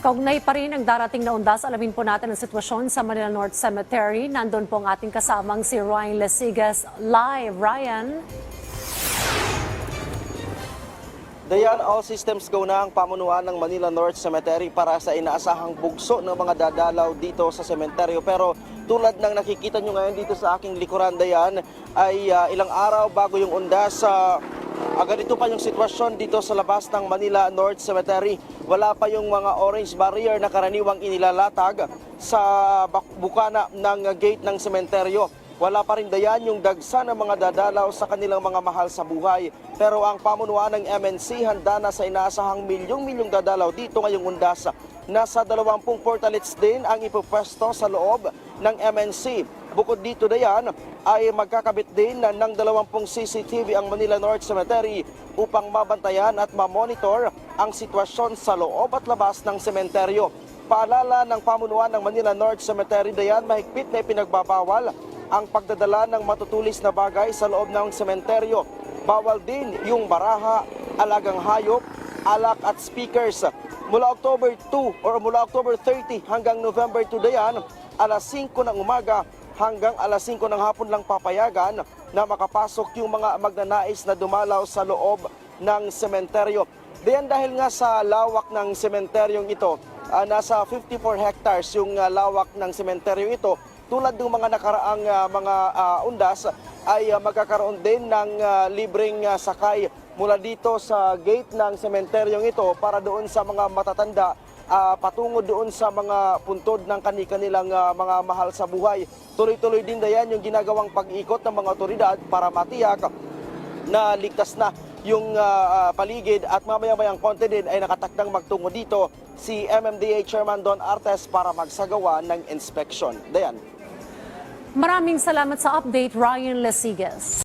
Kaugnay pa rin ang darating na undas. Alamin po natin ang sitwasyon sa Manila North Cemetery. Nandun po ang ating kasamang si Ryan Lesigas live. Ryan? Dayan, all systems go na ang pamunuan ng Manila North Cemetery para sa inaasahang bugso ng mga dadalaw dito sa sementeryo. Pero tulad ng nakikita nyo ngayon dito sa aking likuran, Dayan, ay ah, ilang araw bago yung undas sa Ah, ganito pa yung sitwasyon dito sa labas ng Manila North Cemetery. Wala pa yung mga orange barrier na karaniwang inilalatag sa bukana ng gate ng sementeryo. Wala pa rin dayan yung dagsa ng mga dadalaw sa kanilang mga mahal sa buhay. Pero ang pamunuan ng MNC handa na sa inaasahang milyong-milyong dadalaw dito ngayong undas. Nasa 20 portalets din ang ipupwesto sa loob ng MNC. Bukod dito dayan ay magkakabit din na ng 20 CCTV ang Manila North Cemetery upang mabantayan at mamonitor ang sitwasyon sa loob at labas ng sementeryo. Paalala ng pamunuan ng Manila North Cemetery dayan mahigpit na ipinagbabawal ang pagdadala ng matutulis na bagay sa loob ng sementeryo. Bawal din yung baraha, alagang hayop, alak at speakers. Mula October 2 or mula October 30 hanggang November 2 dayan, alas 5 ng umaga hanggang alas 5 ng hapon lang papayagan na makapasok yung mga magnanais na dumalaw sa loob ng sementeryo. Diyan dahil nga sa lawak ng sementeryong ito, ah, nasa 54 hectares yung ah, lawak ng sementeryo ito, tulad ng mga nakaraang ah, mga ah, undas ay ah, magkakaroon din ng ah, libreng ah, sakay mula dito sa gate ng sementeryong ito para doon sa mga matatanda ah, patungo doon sa mga puntod ng kani-kanilang ah, mga mahal sa buhay. Tuloy-tuloy din dayan yung ginagawang pag-ikot ng mga otoridad para matiyak na ligtas na yung ah, paligid at mamaya-mayang konti din ay nakatakdang magtungo dito si MMDA Chairman Don Artes para magsagawa ng inspection. Dayan. Maraming salamat sa update, Ryan Lesigas.